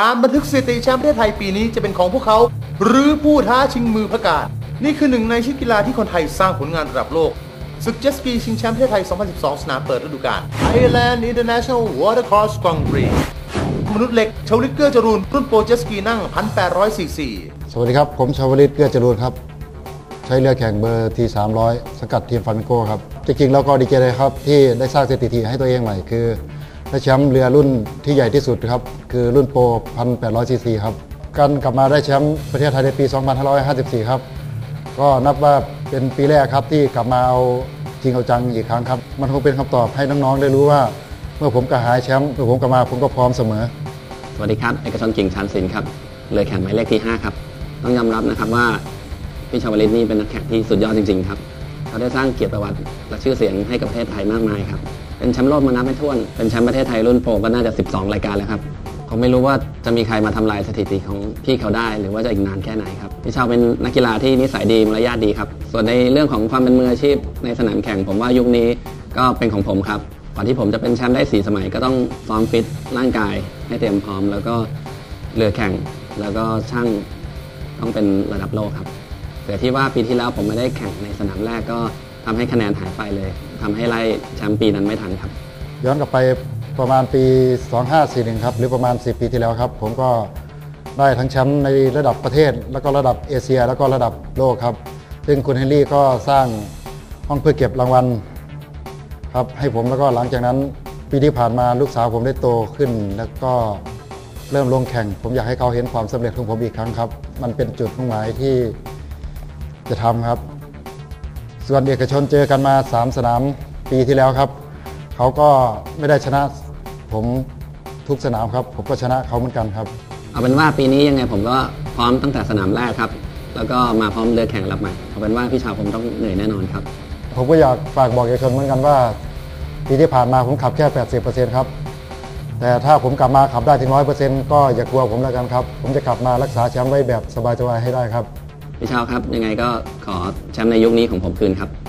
การบันทึกสถิติแชมป์ประเทศไทยปีนี้จะเป็นของพวกเขา หรือผู้ท้าชิงมือพระการนี่คือหนึ่งในชิ้นกีฬาที่คนไทยสร้างผลงานระดับโลกศึกเจตสกีชิงแชมป์ประเทศไทย 2012 สนามเปิดฤดูกาล Thailand International Watercross Grand Prix มนุษย์เหล็กชาวลิตเกอร์จรูน รุ่นโปรเจตสกีนั่ง 1,800ซีซีสวัสดีครับ ผมชาวลิตเกื้อจรูนครับ ใช้เรือแข่งเบอร์ที 300 สกัดทีมฟามิโก้ครับ จริงๆ แล้วก็ดีใจเลยครับ ที่ได้สร้างสถิติให้ตัวเองใหม่ คือ ได้แชมป์เรือรุ่นที่ใหญ่ที่สุดครับ คือรุ่นโปร 1,800 ซีซีครับการกลับมาได้แชมป์ประเทศไทยในปี 2554 ครับ ก็นับว่าเป็นปีแรกครับที่กลับมาเอาจริงเอาจังอีกครั้งครับ มันคงเป็นคำตอบให้น้องๆได้รู้ว่า เมื่อผมกระหายแชมป์เมื่อผมกลับมาผมก็พร้อมเสมอ สวัสดีครับเอกชนกิ่งชานศิลป์ครับเรือแข่งหมายเลขที่ 5 ครับ ต้องยอมรับนะครับว่าพี่ชาวลิตนี่เป็นนักแข่งที่สุดยอดจริงๆครับ เขาได้สร้างเกียรติประวัติและชื่อเสียงให้กับประเทศไทยมากมายครับ เป็นแชมป์โลกมานับไม่ถ้วน เป็นแชมป์ประเทศไทยรุ่นโปรก็น่าจะ 12 รายการแล้วครับผมไม่รู้ว่าจะมีใครมาทำลายสถิติของพี่เขาได้ หรือว่าจะอีกนานแค่ไหนครับพี่ชาวเป็นนักกีฬาที่นิสัยดีมารยาทดีครับ ส่วนในเรื่องของความเป็นมืออาชีพในสนามแข่ง ผมว่ายุคนี้ก็เป็นของผมครับก่อนที่ผมจะเป็นแชมป์ได้สีสมัยก็ต้องซ้อมฟิตร่างกายให้เตรียมพร้อม แล้วก็เรือแข่งแล้วก็ช่างต้องเป็นระดับโลกครับแต่ที่ว่าปีที่แล้วผมไม่ได้แข่งในสนามแรกก็ ทำให้คะแนนหายไปเลยทำให้ไล่แชมป์ปีนั้นไม่ทันครับ ย้อนกลับไปประมาณปี 2541 ครับหรือประมาณ 10 ปีที่แล้วครับ ผมก็ได้ทั้งแชมป์ในระดับประเทศ แล้วก็ระดับเอเชีย แล้วก็ระดับโลกครับ ซึ่งคุณเฮนรี่ก็สร้างห้องเพื่อเก็บรางวัลครับให้ผมแล้วก็หลังจากนั้นปีที่ผ่านมาลูกสาวผมได้โตขึ้น แล้วก็เริ่มลงแข่ง ผมอยากให้เขาเห็นความสำเร็จของผมอีกครั้งครับ มันเป็นจุดมุ่งหมายที่จะทำครับ ส่วนเอกชนเจอกันมา 3 สนามปีที่แล้วครับ เขาก็ไม่ได้ชนะผมทุกสนามครับ ผมก็ชนะเขาเหมือนกันครับ เอาเป็นว่าปีนี้ยังไงผมก็พร้อมตั้งแต่สนามแรกครับ แล้วก็มาพร้อมเรือแข่งรับใหม่เอาเป็นว่าพี่ชาวผมต้องเหนื่อยแน่นอนครับ ผมก็อยากฝากบอกเอกชนเหมือนกันว่า ปีที่ผ่านมาผมขับแค่ 80%ครับ แต่ถ้าผมกลับมาขับได้ถึง 100%ก็อย่ากลัวผมแล้วกันครับ ผมจะกลับมารักษาแชมป์ไว้แบบสบายๆให้ได้ครับ พี่ชาครับ ยังไงก็ขอแชมป์ในยุคนี้ของผมคืนครับ